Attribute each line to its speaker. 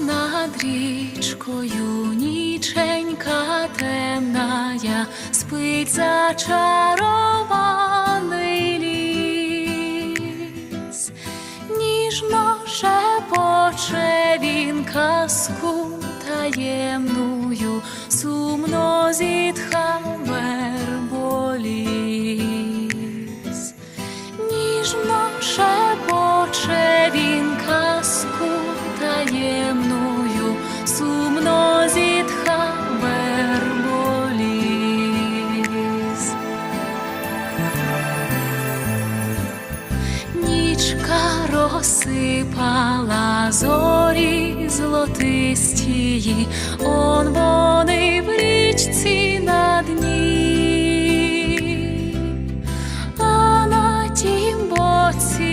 Speaker 1: над річкою, ніченька темная, спить зачарований ліс, ніжно шепоче він казку таємную, сумно зітха верболіс. Ніжно шепоче Нічка розсипала зорі золотистії, он вони в річці на дні, а на тім боці.